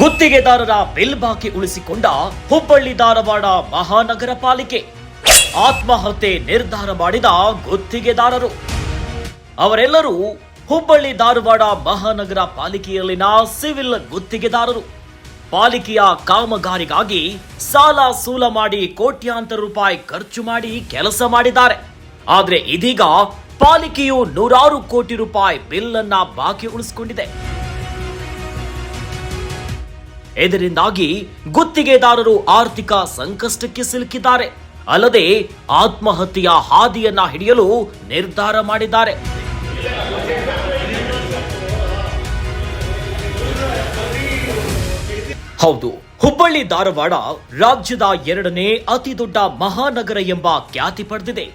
ಗುತ್ತಿಗೆದಾರರ ಬಿಲ್ ಬಾಕಿ ಉಳಿಸಿಕೊಂಡ ಹುಬ್ಬಳ್ಳಿ ಧಾರವಾಡ ಮಹಾನಗರ ಪಾಲಿಕೆ. ಆತ್ಮಹತ್ಯೆ ನಿರ್ಧಾರ ಮಾಡಿದ ಗುತ್ತಿಗೆದಾರರು. ಅವರೆಲ್ಲರೂ ಹುಬ್ಬಳ್ಳಿ ಧಾರವಾಡ ಮಹಾನಗರ ಪಾಲಿಕೆಯಲ್ಲಿನ ಸಿವಿಲ್ ಗುತ್ತಿಗೆದಾರರು. ಪಾಲಿಕೆಯ ಕಾಮಗಾರಿಗಾಗಿ ಸಾಲ ಸೂಲ ಮಾಡಿ ಕೋಟ್ಯಾಂತರ ರೂಪಾಯಿ ಖರ್ಚು ಮಾಡಿ ಕೆಲಸ ಮಾಡಿದ್ದಾರೆ. ಆದರೆ ಇದೀಗ ಪಾಲಿಕೆಯು ನೂರಾರು ಕೋಟಿ ರೂಪಾಯಿ ಬಿಲ್ ಅನ್ನ ಬಾಕಿ ಉಳಿಸಿಕೊಂಡಿದೆ. ಇದರಿಂದಾಗಿ ಗುತ್ತಿಗೆದಾರರು ಆರ್ಥಿಕ ಸಂಕಷ್ಟಕ್ಕೆ ಸಿಲುಕಿದ್ದಾರೆ. ಅಲ್ಲದೆ ಆತ್ಮಹತ್ಯೆಯ ಹಾದಿಯನ್ನ ಹಿಡಿಯಲು ನಿರ್ಧಾರ ಮಾಡಿದ್ದಾರೆ. ಹೌದು, ಹುಬ್ಬಳ್ಳಿ ಧಾರವಾಡ ರಾಜ್ಯದ ಎರಡನೇ ಅತಿ ದೊಡ್ಡ ಮಹಾನಗರ ಎಂಬ ಖ್ಯಾತಿ ಪಡೆದಿದೆ.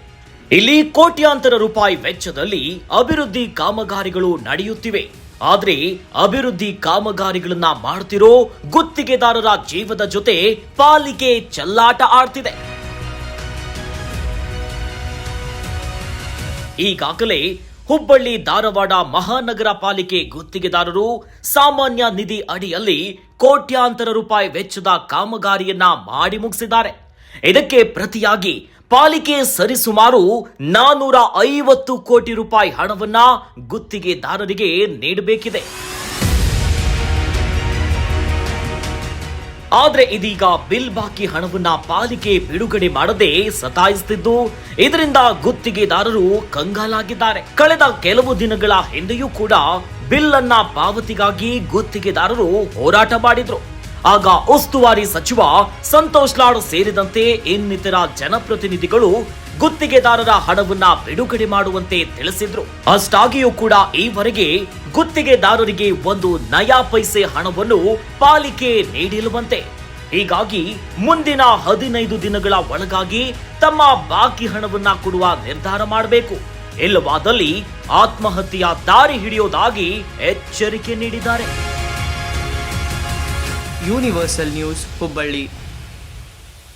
ಇಲ್ಲಿ ಕೋಟ್ಯಾಂತರ ರೂಪಾಯಿ ವೆಚ್ಚದಲ್ಲಿ ಅಭಿವೃದ್ಧಿ ಕಾಮಗಾರಿಗಳು ನಡೆಯುತ್ತಿವೆ. ಆದ್ರೆ ಅಭಿವೃದ್ಧಿ ಕಾಮಗಾರಿಗಳನ್ನ ಮಾಡ್ತಿರೋ ಗುತ್ತಿಗೆದಾರರ ಜೀವದ ಜೊತೆ ಪಾಲಿಕೆ ಚಲ್ಲಾಟ ಆಡ್ತಿದೆ. ಈಗಾಗಲೇ ಹುಬ್ಬಳ್ಳಿ ಧಾರವಾಡ ಮಹಾನಗರ ಪಾಲಿಕೆ ಗುತ್ತಿಗೆದಾರರು ಸಾಮಾನ್ಯ ನಿಧಿ ಅಡಿಯಲ್ಲಿ ಕೋಟ್ಯಾಂತರ ರೂಪಾಯಿ ವೆಚ್ಚದ ಕಾಮಗಾರಿಯನ್ನ ಮಾಡಿ ಮುಗಿಸಿದ್ದಾರೆ. ಇದಕ್ಕೆ ಪ್ರತಿಯಾಗಿ ಪಾಲಿಕೆ ಸರಿಸುಮಾರು ನಾನೂರ ಐವತ್ತು ಕೋಟಿ ರೂಪಾಯಿ ಹಣವನ್ನ ಗುತ್ತಿಗೆದಾರರಿಗೆ ನೀಡಬೇಕಿದೆ. ಆದ್ರೆ ಇದೀಗ ಬಿಲ್ ಬಾಕಿ ಹಣವನ್ನ ಪಾಲಿಕೆ ಬಿಡುಗಡೆ ಮಾಡದೆ ಸತಾಯಿಸುತ್ತಿದ್ದು ಇದರಿಂದ ಗುತ್ತಿಗೆದಾರರು ಕಂಗಾಲಾಗಿದ್ದಾರೆ. ಕಳೆದ ಕೆಲವು ದಿನಗಳ ಹಿಂದೆಯೂ ಕೂಡ ಬಿಲ್ ಅನ್ನ ಪಾವತಿಗಾಗಿ ಗುತ್ತಿಗೆದಾರರು ಹೋರಾಟ ಮಾಡಿದ್ರು. ಆಗ ಉಸ್ತುವಾರಿ ಸಚಿವ ಸಂತೋಷ್ ಲಾಡ್ ಸೇರಿದಂತೆ ಇನ್ನಿತರ ಜನಪ್ರತಿನಿಧಿಗಳು ಗುತ್ತಿಗೆದಾರರ ಹಣವನ್ನ ಬಿಡುಗಡೆ ಮಾಡುವಂತೆ ತಿಳಿಸಿದ್ರು. ಅಷ್ಟಾಗಿಯೂ ಕೂಡ ಈವರೆಗೆ ಗುತ್ತಿಗೆದಾರರಿಗೆ ಒಂದು ನಯಾ ಪೈಸೆ ಹಣವನ್ನು ಪಾಲಿಕೆ ನೀಡಿರುವಂತೆ ಹೀಗಾಗಿ ಮುಂದಿನ ಹದಿನೈದು ದಿನಗಳ ಒಳಗಾಗಿ ತಮ್ಮ ಬಾಕಿ ಹಣವನ್ನ ಕೊಡುವ ನಿರ್ಧಾರ ಮಾಡಬೇಕು. ಇಲ್ಲವಾದಲ್ಲಿ ಆತ್ಮಹತ್ಯೆಯ ದಾರಿ ಹಿಡಿಯೋದಾಗಿ ಎಚ್ಚರಿಕೆ ನೀಡಿದ್ದಾರೆ. Universal news Hubballi